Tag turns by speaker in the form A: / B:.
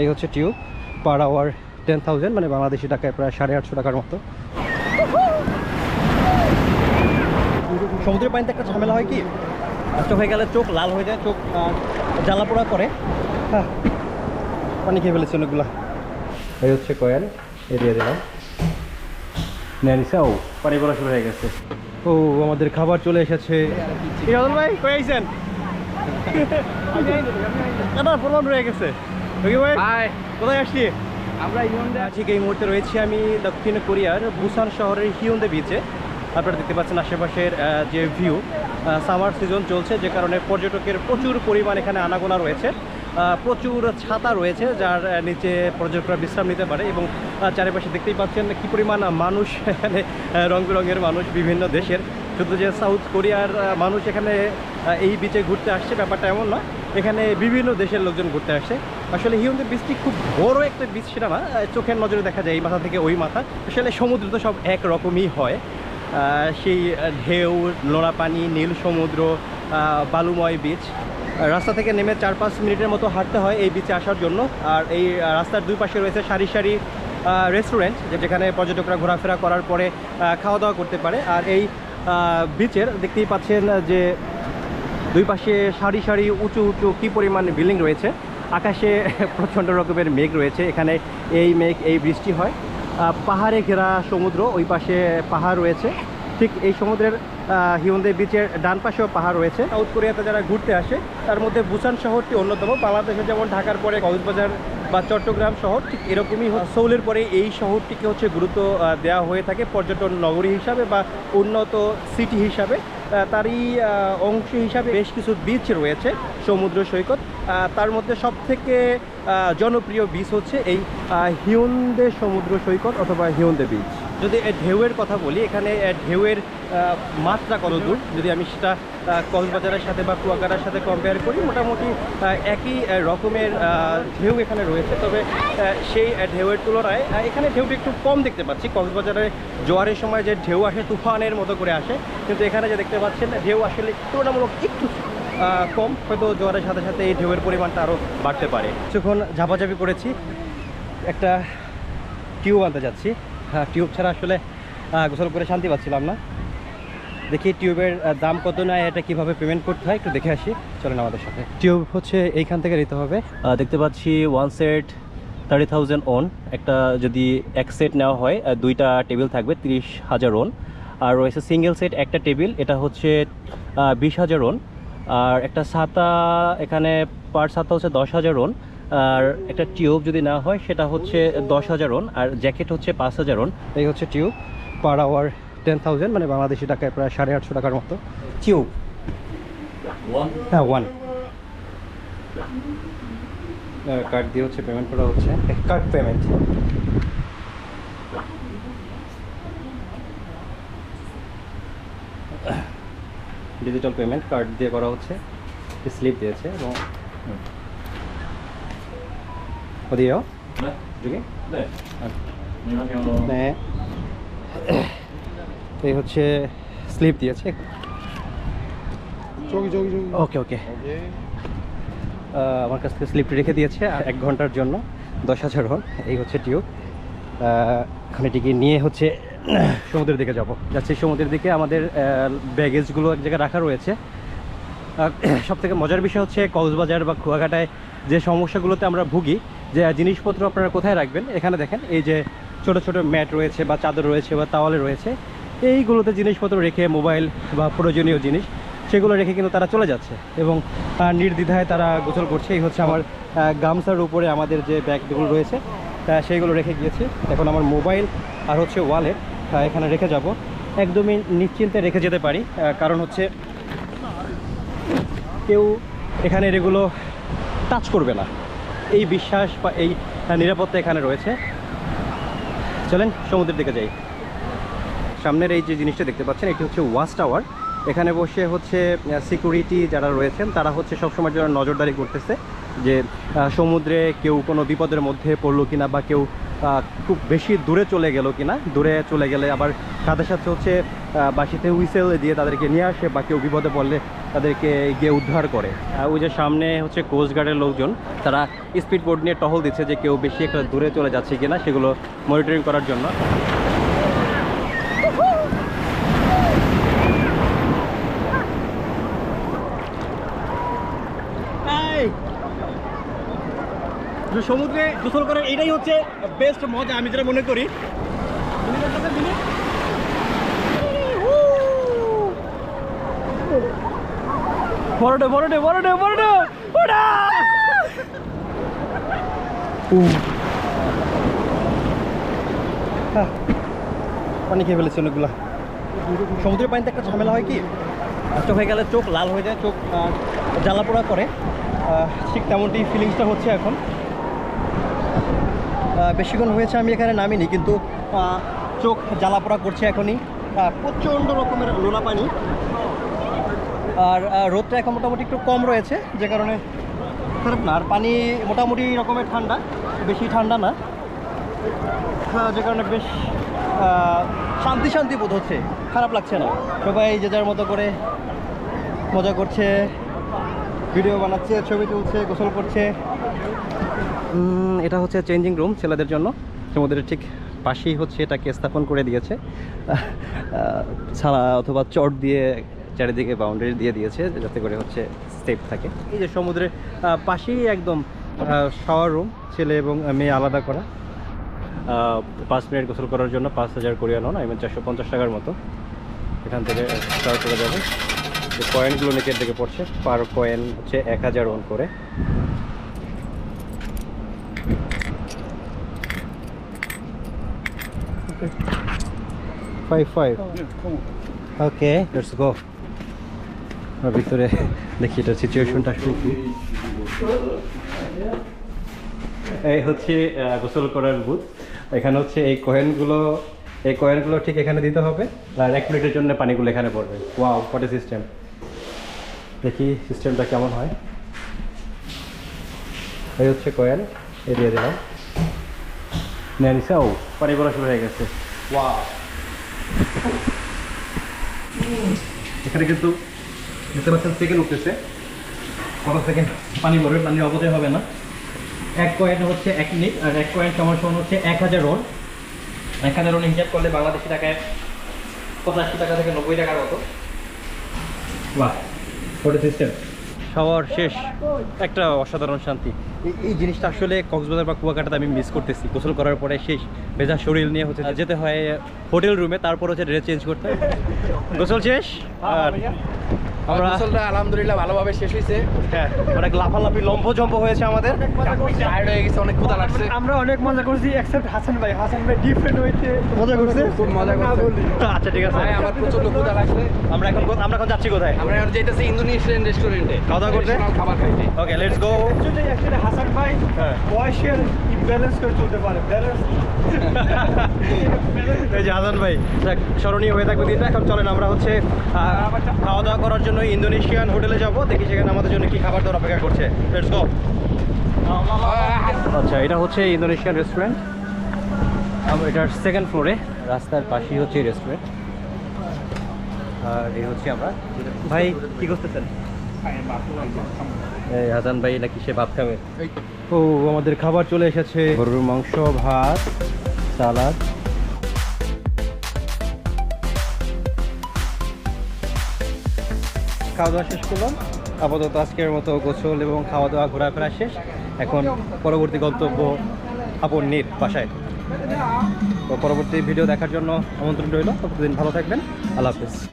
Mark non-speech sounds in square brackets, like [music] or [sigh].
A: এই হচ্ছে tube per hour ten thousand মানে বাংলাদেশি টাকায় প্রায় সাড়ে আটশো টাকার মতো। সমুদ্রের পানিতে একটা ঝামেলা হয় কি? নষ্ট হয়ে গেলে চোখ লাল হয়ে যায় চোখ জ্বালা পোড়া করে। হ্যাঁ পানি খেয়ে ফেলেছে অনেকগুলো। এই হচ্ছে কয়েল এ দিয়ে দিলাম। ও পানি পড়া শুরু হয়ে গেছে। ও আমাদের খাবার চলে এসেছে। ভাই দাদা প্রমাণ রয়ে গেছে। ভাই
B: হাই
A: কোথায় আসছি
B: আমরা ইউন্ডা
A: ঠিক এই মুহূর্তে রয়েছি আমি দক্ষিণ কোরিয়ার বুসান শহরের হিউন্দে বিচে আপনারা দেখতে পাচ্ছেন আশেপাশের যে ভিউ সামার সিজন চলছে যে কারণে পর্যটকের প্রচুর পরিমাণ এখানে আনাগোনা রয়েছে। প্রচুর ছাতা রয়েছে যার নিচে পর্যটকরা বিশ্রাম নিতে পারে এবং চারিপাশে দেখতেই পাচ্ছেন কি পরিমাণ মানুষ এখানে রং বেরঙের মানুষ বিভিন্ন দেশের। শুধু যে সাউথ কোরিয়ার মানুষ এখানে এই বিচে ঘুরতে আসছে ব্যাপারটা এমন না। এখানে বিভিন্ন দেশের লোকজন ঘুরতে আসে। আসলে হিউন্দে বীজটি খুব বড় একটা বীজ সেটা না চোখের নজরে দেখা যায় এই মাথা থেকে ওই মাথা। আসলে সমুদ্র তো সব এক রকমই হয়। সেই ঢেউ, নোনা পানি, নীল সমুদ্র বালুময় বীচ রাস্তা থেকে নেমে চার পাঁচ মিনিটের মতো হাঁটতে হয় এই বিচে আসার জন্য। আর এই রাস্তার দুই পাশে রয়েছে সারি সারি রেস্টুরেন্ট যেখানে পর্যটকরা ঘোরাফেরা করার পরে খাওয়া দাওয়া করতে পারে। আর এই বিচের দেখতেই পাচ্ছেন যে দুই পাশে সারি সারি, উঁচু উঁচু কী পরিমাণ বিল্ডিং রয়েছে। আকাশে প্রচণ্ড রকমের মেঘ রয়েছে। এখানে এই মেঘ, এই বৃষ্টি হয়। পাহাড়ে ঘেরা সমুদ্র, ওই পাশে পাহাড় রয়েছে। ঠিক এই সমুদ্রের হিউন্দে বিচের ডান পাশেও পাহাড় রয়েছে। সাউথ কোরিয়াতে যারা ঘুরতে আসে, তার মধ্যে বুসান শহরটি অন্যতম। বাংলাদেশে যেমন ঢাকার পরে কক্সবাজার বা চট্টগ্রাম শহর, ঠিক এরকমই সৌলের পরে এই শহরটিকে হচ্ছে গুরুত্ব দেওয়া হয়ে থাকে পর্যটন নগরী হিসাবে বা উন্নত সিটি হিসাবে। তারই অংশ হিসাবে বেশ কিছু বিচ রয়েছে, সমুদ্র সৈকত। তার মধ্যে সব থেকে জনপ্রিয় বিচ হচ্ছে এই হিউন্দে সমুদ্র সৈকত অথবা হিউন্দে বিচ যদি ঢেউয়ের কথা বলি, এখানে ঢেউয়ের মাত্রা কত দূর? যদি আমি সেটা কক্সবাজারের সাথে বা কুয়াকাটার সাথে কম্পেয়ার করি, মোটামুটি একই রকমের ঢেউ এখানে রয়েছে। তবে সেই ঢেউয়ের তুলনায় এখানে ঢেউটি একটু কম দেখতে পাচ্ছি। কক্সবাজারে জোয়ারের সময় যে ঢেউ আসে, তুফানের মতো করে আসে। কিন্তু এখানে যে দেখতে পাচ্ছেন, ঢেউ আসলে তুলনামূলক একটু কম। হয়তো জোয়ারের সাথে সাথে এই ঢেউয়ের পরিমাণটা আরও বাড়তে পারে। কিছুক্ষণ ঝাপাঝাপি করেছি। একটা টিউব আনতে যাচ্ছি। টিউব ছাড়া আসলে গোসল করে শান্তি পাচ্ছিলাম না। দেখি টিউবের দাম কত নেয়, এটা কীভাবে পেমেন্ট করতে হয়, একটু দেখে আসি। চলেন আমাদের সাথে। টিউব হচ্ছে এইখান থেকে নিতে হবে। দেখতে পাচ্ছি one set thirty thousand won একটা যদি এক সেট নেওয়া হয় দুইটা টেবিল থাকবে, তিরিশ হাজার ওন আর রয়েছে সিঙ্গেল সেট একটা টেবিল এটা হচ্ছে বিশ হাজার ওন আর একটা ছাতা, এখানে পার ছাতা হচ্ছে দশ হাজার ওন আর একটা টিউব যদি না হয় সেটা হচ্ছে দশ হাজার ওন আর জ্যাকেট হচ্ছে পাঁচ হাজার ওন। এই হচ্ছে tube. Per hour ten thousand মানে বাংলাদেশি টাকায় প্রায় সাড়ে আটশো টাকার মতো। টিউব। হ্যাঁ ওয়ান কার্ড দিয়ে হচ্ছে পেমেন্ট করা হচ্ছে। Card payment digital payment card দিয়ে করা হচ্ছে। স্লিপ দিয়েছে এবং 어디에요?
C: 네?
A: 저기?
C: 네.
A: 아.
C: 안녕하세요.
A: 네. এই হচ্ছে স্লিপ দিয়েছে
B: 저기 저기 저기
A: ওকে ওকে আমার কাছ থেকে স্লিপটি রেখে দিয়েছে আর এক ঘন্টার জন্য দশ হাজার হন এই হচ্ছে টিউব এখানে এটিকে নিয়ে হচ্ছে সমুদ্রের দিকে যাব যাচ্ছি সমুদ্রের দিকে আমাদের ব্যাগেজগুলো এক জায়গায় রাখা রয়েছে সব থেকে মজার বিষয় হচ্ছে কক্সবাজার বা কুয়াকাটায় যে সমস্যাগুলোতে আমরা ভুগি যে জিনিসপত্র আপনারা কোথায় রাখবেন? এখানে দেখেন, এই যে ছোট ছোট ম্যাট রয়েছে বা চাদর রয়েছে বা তাওয়ালে রয়েছে, এইগুলোতে জিনিসপত্র রেখে মোবাইল বা প্রয়োজনীয় জিনিস, সেগুলো রেখে কিন্তু তারা চলে যাচ্ছে এবং নির্দ্বিধায় তারা গোসল করছে। এই হচ্ছে আমার গামছার উপরে আমাদের যে ব্যাগগুলো রয়েছে সেইগুলো রেখে গিয়েছি। এখন আমার মোবাইল আর হচ্ছে ওয়ালেট এখানে রেখে যাব। একদমই নিশ্চিন্তে রেখে যেতে পারি কারণ হচ্ছে কেউ এখানে এগুলো টাচ করবে না। এই বিশ্বাস বা এই নিরাপত্তা এখানে রয়েছে। চলেন সমুদ্রের দিকে যাই। সামনের এই যে জিনিসটা দেখতে পাচ্ছেন, এটি হচ্ছে ওয়াচ টাওয়ার। এখানে বসে হচ্ছে সিকিউরিটি যারা রয়েছেন, তারা হচ্ছে সবসময় যারা নজরদারি করতেছে যে সমুদ্রে কেউ কোনো বিপদের মধ্যে পড়ল কিনা বা কেউ খুব বেশি দূরে চলে গেল কিনা? দূরে চলে গেলে আবার সাথে সাথে হচ্ছে বাসিতে হুইসেল দিয়ে তাদেরকে নিয়ে আসে বা কেউ বিপদে পড়লে তাদেরকে গিয়ে উদ্ধার করে। ওই যে সামনে হচ্ছে কোস্টগার্ডের লোকজন, তারা স্পিড বোর্ড নিয়ে টহল দিচ্ছে যে কেউ বেশি একটা দূরে চলে যাচ্ছে কিনা সেগুলো মনিটরিং করার জন্য যে সমুদ্রে গোসল করার এটাই হচ্ছে বেস্ট মজা, আমি যেটা মনে করি। বড়ডে বড়ডে বড়ডে বড়ডে ওড়া পানি খেয়ে ফেলেছে অনেকগুলা। সমুদ্রের পানিতে একটা ঝামেলা হয় কি? নষ্ট হয়ে গেলে চোখ লাল হয়ে যায়, চোখ জ্বালা পোড়া করে। ঠিক তেমনটি ফিলিংসটা হচ্ছে এখন। বেশিক্ষণ হয়েছে আমি এখানে নামিনি কিন্তু চোখ জ্বালা পোড়া করছে এখনই। প্রচণ্ড রকমের লোনা পানি। আর রোদটা এখন মোটামুটি একটু কম রয়েছে যে কারণে খারাপ না। আর পানি মোটামুটি রকমের ঠান্ডা বেশি ঠান্ডা না। হ্যাঁ, যে কারণে বেশ শান্তি শান্তি বোধ হচ্ছে। খারাপ লাগছে না। সবাই যে যার মতো করে মজা করছে ভিডিও বানাচ্ছে ছবি তুলছে গোসল করছে। এটা হচ্ছে চেঞ্জিং রুম ছেলেদের জন্য। সমুদ্রের ঠিক পাশেই হচ্ছে এটাকে স্থাপন করে দিয়েছে। ছাড়া অথবা চট দিয়ে চারিদিকে বাউন্ডারি দিয়ে দিয়েছে, যাতে করে হচ্ছে সেফ থাকে। এই যে সমুদ্রের পাশেই একদম শাওয়ার রুম ছেলে এবং মেয়ে আলাদা করা। পাঁচ মিনিট গোসল করার জন্য পাঁচ হাজার কোরিয়ান আই মিন চারশো পঞ্চাশ টাকার মতো। এখান থেকে স্টার্ট করে যাবে। কয়েনগুলো নিচের দিকে পড়ছে পার কয়েন হচ্ছে এক হাজার ওন করে। Five five okay let's go আর ভিতরে দেখি এটার সিচুয়েশনটা আসলে কি? এই হচ্ছে গোসল করার বুথ এখানে হচ্ছে এই কয়েনগুলো এই কয়েনগুলো ঠিক এখানে দিতে হবে। আর এক মিনিটের জন্য পানিগুলো এখানে পড়বে। ওয়াও হোয়াট সিস্টেম দেখি সিস্টেমটা কেমন হয়। এই হচ্ছে কয়েন এ দিয়ে দিলাম। নিয়ে নিছে ও পানি পড়া শুরু হয়ে গেছে। ওয়াও এখানে কিন্তু দেখতে পাচ্ছেন সেকেন্ড উঠতেছে। কত সেকেন্ড পানি পড়বে পানি অপচয় হবে না। এক কয়েন হচ্ছে এক মিনিট, আর এক কয়েন সমান সমান হচ্ছে এক হাজার রোড এক হাজার রোড হিসাব করলে বাংলাদেশি টাকায় পঁচাশি টাকা থেকে নব্বই টাকার মতো। বাহ ফটো সিস্টেম খাওয়ার শেষ একটা অসাধারণ শান্তি। এই- জিনিসটা আসলে কক্সবাজার বা কুয়াকাটাতে আমি মিস করতেছি। গোসল করার পরে শেষ। ভেজা শরীর নিয়ে হচ্ছে যেতে হয় হোটেল রুমে তারপর হচ্ছে ড্রেস চেঞ্জ করতে গোসল শেষ? আর
B: আমার আলহামদুলিল্লাহ ভালোভাবে শেষ হয়েছে
A: হ্যাঁ অনেক লাফালাফি লম্ফজম্প হয়েছে আমাদের।
B: টায়ার্ড হয়ে গেছে অনেক ক্ষুধা লাগছে।
C: আমরা অনেক মজা করছি এক্সেপ্ট হাসান ভাই। হাসান ভাই ডিফারেন্ট হইতে
A: মজা করছে?
B: খুব মজা করছে।
A: আচ্ছা ঠিক আছে।
B: ভাই আমার প্রচণ্ড ক্ষুধা লাগছে।
A: আমরা এখন আমরা এখন যাচ্ছি কোথায়?
B: আমরা এখন যেতেছি ইন্দোনেশিয়ান রেস্টুরেন্টে
A: খাওয়া দাওয়া করতে?
B: খাবার খাইতে।
A: Okay let's go
C: actually actually Hasan ভাই
A: হ্যাঁ।
C: বয়সের ব্যালেন্স করে চলতে পারে ব্যালেন্স [laughs]
A: এই যে হাসান ভাই স্মরণীয় হয়ে থাকবে দিনটা। এখন চলেন আমরা হচ্ছে খাওয়া দাওয়া করার জন্য ইন্দোনেশিয়ান হোটেলে যাব। দেখি সেখানে আমাদের জন্য কি খাবার দাবার অপেক্ষা করছে। লেটস গো আচ্ছা এটা হচ্ছে ইন্দোনেশিয়ান রেস্টুরেন্ট এটার সেকেন্ড ফ্লোরে রাস্তার পাশেই হচ্ছে রেস্টুরেন্ট আর এই হচ্ছে আমরা। ভাই কি করতেছেন? এই হাসান ভাই নাকি সে ভাত খাবে। ও, আমাদের খাবার চলে এসেছে। গরুর মাংস, ভাত, সালাদ। খাওয়া দাওয়া শেষ করলাম। আপাতত আজকের মতো গোসল এবং খাওয়া দাওয়া ঘোরাফেরা শেষ। এখন পরবর্তী গন্তব্য আপন্নির বাসায়। তো পরবর্তী ভিডিও দেখার জন্য আমন্ত্রণ রইল। ততদিন ভালো থাকবেন। আল্লাহ হাফিজ।